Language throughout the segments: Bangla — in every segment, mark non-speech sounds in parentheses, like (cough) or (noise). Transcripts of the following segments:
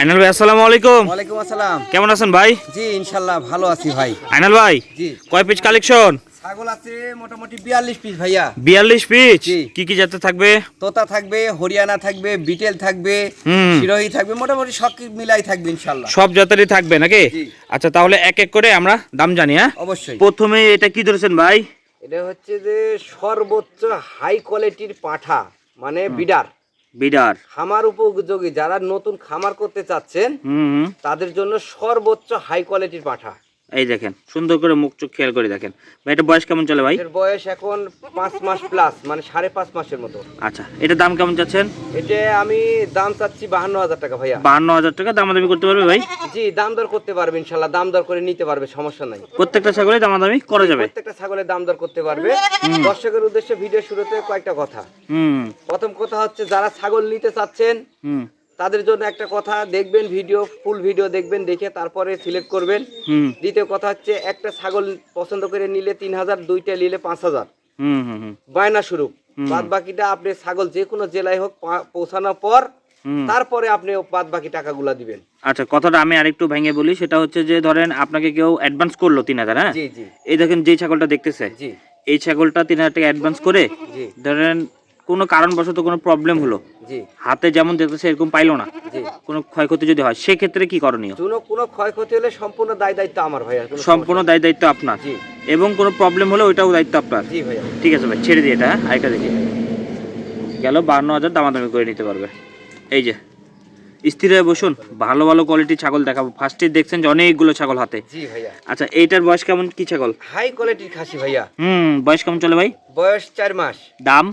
আইনাল ভাই আসসালামু আলাইকুম। ওয়ালাইকুম আসসালাম। কেমন আছেন ভাই? জি ইনশাল্লাহ ভালো আছি ভাই। আইনাল ভাই জি। কয় পিস কালেকশন ছাগল আছে মোটামুটি বিয়াল্লিশ পিস ভাইয়া। বিয়াল্লিশ পিস কি কি জাতে থাকবে? তোতা থাকবে হরিয়ানা থাকবে বিটেল থাকবে। শিরোহী থাকবে মোটামুটি সব মিলাই থাকবে ইনশাল্লাহ। সব জাতেরই থাকবে নাকি? আচ্ছা তাহলে এক এক করে আমরা দাম জানি হ্যাঁ? অবশ্যই। প্রথমে এটা কি ধরেছেন ভাই? এটা হচ্ছে যে সর্বোচ্চ হাই কোয়ালিটির পাঠা মানে বিডার। বিডার। খামার উপযোগী। যারা নতুন খামার করতে চাচ্ছেন। তাদের জন্য সর্বোচ্চ হাই কোয়ালিটির পাঠা। এই দেখেন সুন্দর করে মুখ চোখ খেয়াল করে দেখেন। ভাই এটা বয়স কেমন চলে ভাই? এর বয়স এখন পাঁচ মাস প্লাস মানে সাড়ে পাঁচ মাসের মতো। আচ্ছা এটা দাম কেমন চাচ্ছেন? এটা আমি দাম চাচ্ছি বাহান্ন হাজার টাকা ভাইয়া। বাহান্ন হাজার টাকা দামাদামি করতে পারবে ভাই? জি দাম দর করতে পারবে ইনশাল্লাহ দাম দর করে নিতে পারবে সমস্যা নাই। প্রত্যেকটা ছাগলে দামাদামি করা যাবে। প্রত্যেকটা ছাগলের দাম দর করতে পারবে। দর্শকের উদ্দেশ্যে ভিডিও শুরুতে কয়েকটা কথা। হুম। প্রথম কথা হচ্ছে যারা ছাগল নিতে চাচ্ছেন হুম। তাদের জন্য একটা কথা দেখবেন ভিডিও ফুল ভিডিও দেখবেন দেখে তারপরে সিলেক্ট করবেন। দ্বিতীয় কথা হচ্ছে একটা ছাগল পছন্দ করে নিলে তিন হাজার দুইটা নিলে পাঁচ হাজার। বায়না স্বরূপ বাদ বাকিটা আপনি ছাগল যে কোনো জেলায় হোক পৌঁছানোর পর তারপরে আপনি বাদ বাকি টাকাগুলা দিবেন। আচ্ছা কথাটা আমি আরেকটু ভেঙে বলি সেটা হচ্ছে যে ধরেন আপনাকে কেউ অ্যাডভান্স করল তিন হাজার হ্যাঁ? এই দেখেন যে ছাগলটা দেখতেছে। এই ছাগলটা তিন হাজার টাকা অ্যাডভান্স করে ধরেন কোনো কারণবশত কোনো প্রবলেম হলো? হাতে যেমন দেখতেছে এরকম পাইলো না? কোনো ক্ষয়ক্ষতি যদি হয় সেক্ষেত্রে কি করণীয়? কোনো কোনো ক্ষয়ক্ষতি হলে সম্পূর্ণ দায় দায়িত্ব আমার ভাইয়া সম্পূর্ণ দায় দায়িত্ব আপনার? এবং কোনো প্রবলেম হলে ওইটাও দায়িত্ব আপনার? ঠিক আছে ভাই ছেড়ে দিয়ে এটা হ্যাঁ? আরেকটা দেখি। গেল বান্ন হাজার দামাদামি করে নিতে পারবে। এই যে স্থির হয়ে বসুন ভালো ভালো কোয়ালিটির ছাগল দেখাবো। ফার্স্টে দেখছেন যে অনেকগুলো ছাগল হাতে। জি ভাইয়া। আচ্ছা এইটার বয়স কেমন? কি ছাগল? হাই কোয়ালিটির খাসি ভাইয়া। হুম বয়স কেমন চলে ভাই? বয়স চার মাস। দাম?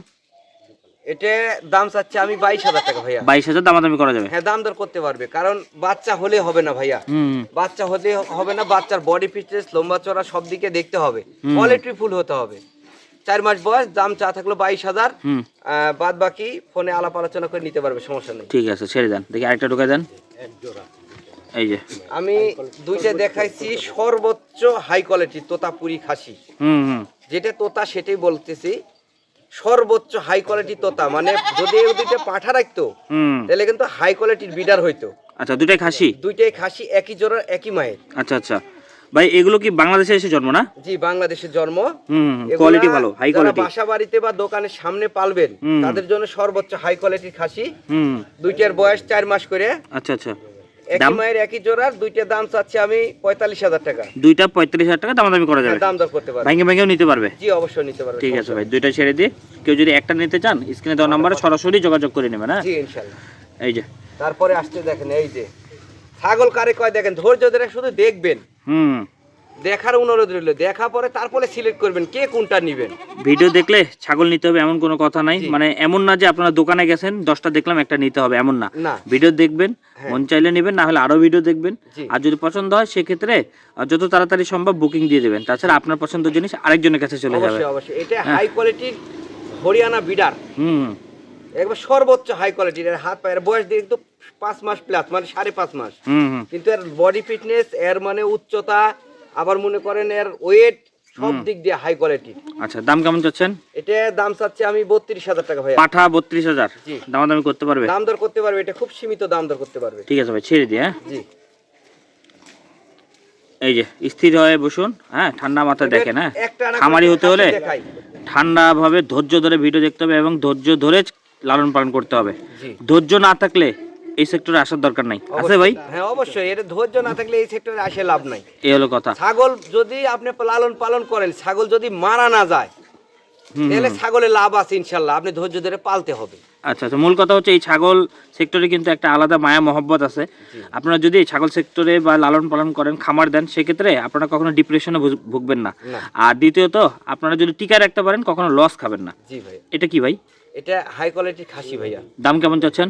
এটা দাম চাচ্ছে আমি বাইশ হাজার টাকা ভাইয়া। বাইশ হাজার দামাদামি করা যাবে। হ্যাঁ দাম দর করতে পারবে। কারণ বাচ্চা হলে হবে না ভাইয়া। বাচ্চা হলে হবে না বাচ্চার বডি ফিটনেস লম্বা চড়া সব দিকে দেখতে হবে। কোয়ালিটি ফুল হতে হবে। চার মাস বয়স দাম চা থাকল বাইশ হাজার। হুম। বাদ বাকি ফোনে আলাপ আলোচনা করে নিতে পারবে সমস্যা নেই। ঠিক আছে ছেড়ে দেন। দেখি আরেকটা ঢুকে দেন। এই যে। আমি দুইটা দেখাইছি সর্বোচ্চ হাই কোয়ালিটির তোতাপুরি খাসি। হুম হুম। যেটা তোতা সেটাই বলতেছি। সর্বোচ্চ হাই কোয়ালিটির তোতা মানে যদি এই দুইটা পাঠা রাখতো তাহলে কিন্তু হাই কোয়ালিটির বিডার হইতো। আচ্ছা দুইটাই খাসি? দুইটাই খাসি একই জোড়ার একই মায়ের। আচ্ছা আচ্ছা। ভাই এগুলো কি বাংলাদেশে এসে জন্ম না? জি বাংলাদেশের জন্ম। হুম কোয়ালিটি ভালো হাই কোয়ালিটি বাসা বাড়িতে বা দোকানের সামনে পালবেন তাদের জন্য সর্বোচ্চ হাই কোয়ালিটির খাসি। হুম। দুইটার বয়স চার মাস করে। আচ্ছা আচ্ছা। একই দাম? মায়ের একই জোড়ার দুইটার দাম চাচ্ছি আমি পঁয়তাল্লিশ হাজার টাকা। দুইটা পঁয়তাল্লিশ হাজার টাকা দামাদামি করা যাবে। দাম দর করতে পারবে। ভেঙে ভেঙেও নিতে পারবে? জি অবশ্যই নিতে পারবে ঠিক আছে ভাই দুইটা ছেড়ে দিয়ে কেউ যদি একটা নিতে চান স্ক্রিনে দেওয়া নাম্বারে সরাসরি যোগাযোগ করে নেবেন হ্যাঁ? জি এই যে। তারপরে আসতে দেখেন এই যে। ছাগল কারে কয় দেখেন ধৈর্য ধরে শুধু দেখবেন। হুম। দেখার অনুরোধ রইল। দেখা পরে তারপরে সিলেক্ট করবেন কে কোনটা নিবেন। ভিডিও দেখলে ছাগল নিতে হবে এমন কোনো কথা নাই। মানে এমন না যে আপনারা দোকানে গেছেন দশটা দেখলাম একটা নিতে হবে এমন না। না। ভিডিও দেখবেন হ্যাঁ। মন চাইলে নেবেন না হলে আরও ভিডিও দেখবেন। জি। আর যদি পছন্দ হয় সেক্ষেত্রে আহ, যত তাড়াতাড়ি সম্ভব বুকিং দিয়ে দেবেন। তাছাড়া আপনার পছন্দের জিনিস আরেকজনের কাছে চলে যাবে। অবশ্যই অবশ্যই। এটা হাই কোয়ালিটির হরিয়ানা বিডার হুম। একবার সর্বোচ্চ হাই কোয়ালিটির এর হাত পায়ের বয়স দিয়ে কিন্তু পাঁচ মাস প্লাস মানে সাড়ে পাঁচ মাস। হুম হুম। কিন্তু এর বডি ফিটনেস এর মানে উচ্চতা আবার মনে করেন এর ওয়েট সব দিক দিয়ে হাই কোয়ালিটি আচ্ছা দাম কেমন চাচ্ছেন? এটা দাম চাচ্ছে আমি বত্রিশ হাজার টাকা ভাইয়া। পাঠা বত্রিশ হাজার। জি। দামাদামি করতে পারবে? দাম দর করতে পারবে এটা খুব সীমিত দাম দর করতে পারবে। ঠিক আছে ভাই ছেড়ে দিয়ে হ্যাঁ? জি। এই যে স্থির হয়ে বসুন হ্যাঁ? ঠান্ডা মাথায় দেখেন হ্যাঁ? খামারি হতে হলে ঠান্ডা ভাবে ধৈর্য ধরে ভিডিও দেখতে হবে এবং ধৈর্য ধরে লালন পালন করতে হবে। ধৈর্য না থাকলে এই সেক্টরে আসার দরকার নাই। আছে ভাই? হ্যাঁ অবশ্যই। এটা ধৈর্য না থাকলে এই সেক্টরে আসে লাভ নাই। এই হলো কথা। ছাগল যদি আপনি লালন পালন করেন ছাগল যদি মারা না যায় তাহলে ছাগলের লাভ আছে ইনশাল্লাহ। আপনি ধৈর্য ধরে পালতে হবে। আচ্ছা আচ্ছা। মূল কথা হচ্ছে এই ছাগল সেক্টরে কিন্তু একটা আলাদা মায়া মহব্বত আছে। আপনারা যদি এই ছাগল সেক্টরে বা লালন পালন করেন খামার দেন সেক্ষেত্রে আপনারা কখনো ডিপ্রেশনে ভুগবেন না। আর দ্বিতীয়ত আপনারা যদি টিকা রাখতে পারেন কখনো লস খাবেন না। জি ভাই। এটা কি ভাই? এটা হাই কোয়ালিটির খাসি ভাইয়া। দাম কেমন চাচ্ছেন?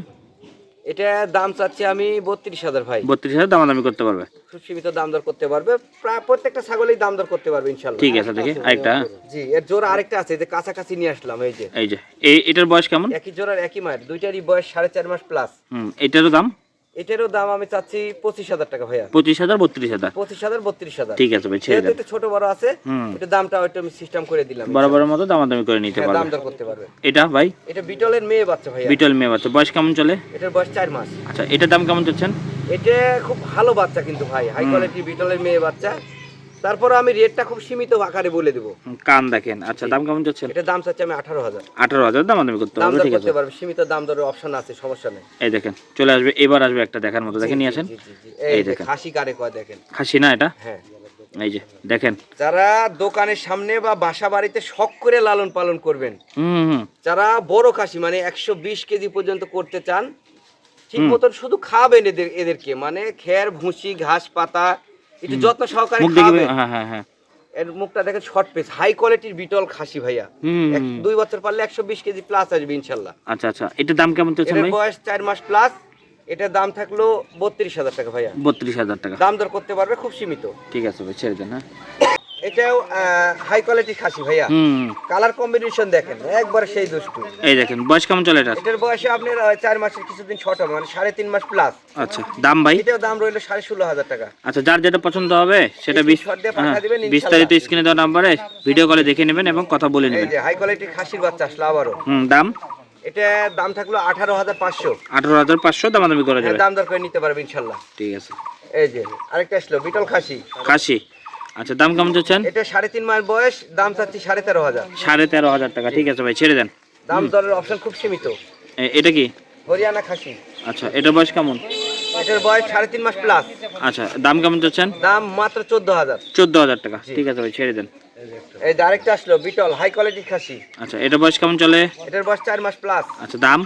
এটা দাম চাচ্ছি আমি বত্রিশ হাজার ভাই। বত্রিশ হাজার দাম দামি করতে পারবে? খুব সীমিত দাম দর করতে পারবে। প্রায় প্রত্যেকটা ছাগলেই দাম দর করতে পারবে ইনশাল্লাহ ঠিক আছে দেখি আরেকটা? জি এর জোড়া আরেকটা আছে যে কাছাকাছি নিয়ে আসলাম এই যে। এই যে এটার বয়স কেমন? একই জোড়ার একই মায়ের দুইটারই বয়স সাড়ে চার মাস প্লাস হুম এটারও দাম? এটারও দাম আমি চাচ্ছি পঁচিশ হাজার টাকা ভাইয়া। পঁচিশ হাজার বত্রিশ হাজার। পঁচিশ হাজার বত্রিশ হাজার। ঠিক আছে ভাই ছেড়ে একটু ছোট বড় আছে এটা দামটা একটু আমি সিস্টেম করে দিলাম বরাবর মতো দামাদামি করে নিতে পারবে। দাম দর করতে পারবে। এটা ভাই? এটা বিটলের মেয়ে বাচ্চা ভাইয়া। বিটল মেয়ে বাচ্চা। বয়স কেমন চলে? এটার বয়স চার মাস। আচ্ছা এটার দাম কেমন চাচ্ছেন? এটা খুব ভালো বাচ্চা কিন্তু ভাই হাই কোয়ালিটি বিটলের মেয়ে বাচ্চা। তারপর আমি রেটটা খুব সীমিত আকারে বলে দেবো। কান দেখেন। আচ্ছা দাম কেমন চাচ্ছেন? এটা দাম চাচ্ছি আমি আঠারো হাজার। আঠারো হাজার দামাদামি করতে দাম পারবে ঠিক আছে। পারবে সীমিত দাম দরের অপশন আছে সমস্যা নেই। এই দেখেন চলে আসবে এবার আসবে একটা দেখার মতো। দেখে নিয়ে আসেন। এই দেখেন। খাসি কারে কয় দেখেন? খাসি না এটা? হ্যাঁ। এই যে দেখেন। যারা দোকানের সামনে বা বাসা বাড়িতে শখ করে লালন পালন করবেন হুম হুম যারা বড় খাসি মানে একশো বিশ কেজি পর্যন্ত করতে চান ঠিক মতন শুধু খাবেন এদের এদেরকে। মানে খের ভুসি ঘাস পাতা একটু যত্ন সহকারে মুখ হ্যাঁ হ্যাঁ হ্যাঁ। এর মুখটা দেখেন শর্ট পেস হাই কোয়ালিটির বিটল খাসি ভাইয়া। দুই বছর পারলে একশো বিশ কেজি প্লাস আসবে ইনশাল্লাহ। আচ্ছা আচ্ছা। এটার দাম কেমন চলছে ভাই? বয়স চার মাস প্লাস এটার দাম থাকল বত্রিশ হাজার টাকা ভাইয়া। বত্রিশ হাজার টাকা। দাম দর করতে পারবে খুব সীমিত। ঠিক আছে ভাই ছেড়ে দেন হ্যাঁ। এটাও হাই কোয়ালিটির খাসি ভাইয়া। কালার কম্বিনেশন দেখেন একবার সেই দুষ্টু। এই দেখেন বয়স কেমন চলে এটার এটার বয়সে আপনার আহ, চার মাসের কিছুদিন ছোট মানে সাড়ে তিন মাস প্লাস আচ্ছা দাম ভাই? এটাও দাম রইল সাড়ে ষোলো হাজার টাকা। আচ্ছা যার যেটা পছন্দ হবে সেটা হ্যাঁ। বিস্তারিত স্ক্রিনে দেওয়া নাম্বারে ভিডিও কলে দেখে নেবেন এবং কথা বলে নেবেন। যে হাই কোয়ালিটির খাসির বাচ্চা আসলো আবারও। দাম? এটা দাম থাকল আঠারো হাজার পাঁচশো। আঠারো হাজার পাঁচশো দামাদামি করা যাবে। দাম দর করে নিতে পারবে ইনশাল্লাহ। ঠিক আছে। এই যে আরেকটা আসলো বিটল খাসি। খাসি? আচ্ছা দাম কেমন চাচ্ছেন? এটা সাড়ে তিন মাস বয়স দাম চাচ্ছি সাড়ে তেরো হাজার। সাড়ে তেরো হাজার টাকা ঠিক আছে ভাই ছেড়ে দেন। দাম দরের অপশন খুব সীমিত। এটা কি? হরিয়ানা খাসি। আচ্ছা এটার বয়স কেমন? এটার বয়স সাড়ে তিন মাস প্লাস আচ্ছা দাম কেমন চাচ্ছেন? দাম মাত্র চোদ্দ হাজার। চোদ্দ হাজার টাকা ঠিক আছে ভাই ছেড়ে দেন। এই যে আরেকটা আসলো বিটল হাই কোয়ালিটির খাসি। আচ্ছা এটার বয়স কেমন চলে? এটার বয়স চার মাস প্লাস আচ্ছা দাম?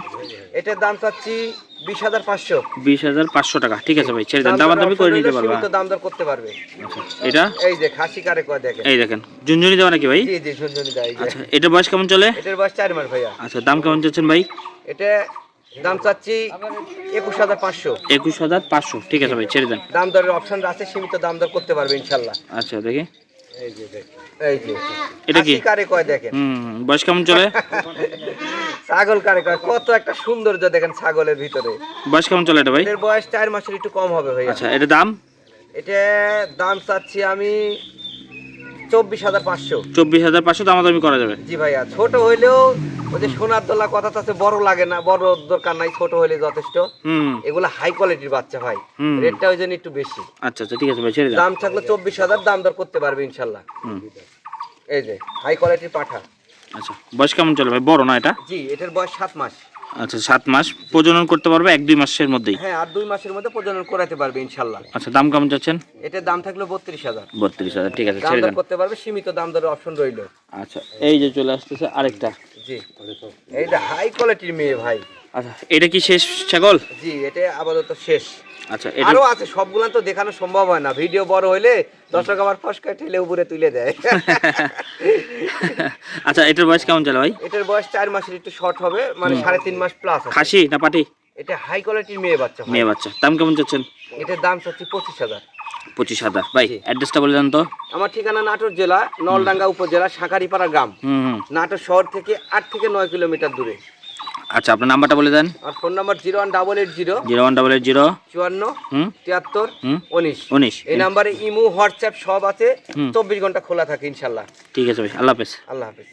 এটার দাম চাচ্ছি বিশ হাজার পাঁচশো। বিশ হাজার পাঁচশো টাকা ঠিক আছে ভাই ছেড়ে দেন। দাম করে নিতে পারব সীমিত দাম দর করতে পারবে। আচ্ছা এটা? এই যে খাসি কারে কয় দেখেন? এই দেখেন ঝুনঝুনি দেওয়া নাকি ভাই? জি জি ঝুনঝুনি আচ্ছা এটার বয়স কেমন চলে? এটার বয়স চার মাস ভাইয়া। আচ্ছা দাম কেমন চাচ্ছেন ভাই? এটা দাম চাচ্ছি একুশ হাজার পাঁচশো। একুশ হাজার পাঁচশো ঠিক আছে ভাই ছেড়ে দেন। দাম দরের অপশন আছে সীমিত দাম দর করতে পারবে ইনশাল্লাহ। আচ্ছা দেখি। এই যে এটা কি? কারে কয় দেখেন? হুম হুম, বয়স কেমন চলে? ছাগল কারে কয়? কত একটা সৌন্দর্য দেখেন ছাগলের ভিতরে। বয়স কেমন চলে এটা ভাই? এর বয়স চার মাসের একটু কম হবে আচ্ছা এটা দাম? এটা দাম চাচ্ছি আমি চব্বিশ হাজার পাঁচশো। চব্বিশ হাজার পাঁচশো দামাদামি করা যাবে। জি ভাইয়া ছোট হইলেও ওই যে সোনার দোলা কথা আছে বড় লাগে না বড় দরকার নাই ছোট হইলে যথেষ্ট। এগুলো হাই কোয়ালিটির বাচ্চা ভাই রেটটা ওই জন্য একটু বেশি। আচ্ছা আচ্ছা ঠিক আছে ভাই ছেড়ে দাম থাকলে চব্বিশ হাজার দাম দর করতে পারবে ইনশাল্লাহ। এই যে হাই কোয়ালিটির পাঠা। আচ্ছা বয়স কেমন চলে ভাই? বড় না এটা? জি এটার বয়স সাত মাস। আচ্ছা সাত মাস। প্রজনন করতে পারবে এক দুই মাসের মধ্যেই? হ্যাঁ আর দুই মাসের মধ্যে প্রজনন করাতে পারবে ইনশাল্লাহ। আচ্ছা দাম কেমন চাচ্ছেন? এটার দাম থাকল বত্রিশ হাজার। বত্রিশ হাজার ঠিক আছে দাম করতে পারবে সীমিত দাম দরের অপশন রইল। আচ্ছা এই যে চলে আসতেছে আরেকটা। জি। এইটা হাই কোয়ালিটির মেয়ে ভাই। আচ্ছা এটা কি শেষ ছাগল? জি এটা আপাতত শেষ। আচ্ছা আরও আছে সবগুলা তো দেখানো সম্ভব হয় না। ভিডিও বড় হইলে দর্শক আমার ফসকা ঠেলে উপরে তুলে দেয়। (laughs) আচ্ছা এটার বয়স কেমন চলে ভাই? এটার বয়স চার মাসের একটু শর্ট হবে মানে সাড়ে তিন মাস প্লাস খাসি না পাটি? এটা হাই কোয়ালিটির মেয়ে বাচ্চা মেয়ে বাচ্চা। দাম কেমন চাচ্ছেন? এটার দাম চাচ্ছি পঁচিশ হাজার। পঁচিশ হাজার। ভাই অ্যাড্রেসটা বলে দেন তো। আমার ঠিকানা নাটোর জেলা নলডাঙ্গা উপজেলা শাঁখারিপাড়া গ্রাম। নাটোর শহর থেকে আট থেকে নয় কিলোমিটার দূরে। আচ্ছা আপনার নাম্বারটা বলে দেন। আর phone number zero one double eight zero zero one double eight zero চুয়ান্ন তিয়াত্তর উনিশ। উনিশ। এই নাম্বারে ইমো হোয়াটসঅ্যাপ সব আছে। চব্বিশ ঘণ্টা খোলা থাকে ইনশাল্লাহ। ঠিক আছে ভাই আল্লাহ হাফেজ। আল্লাহ হাফিজ।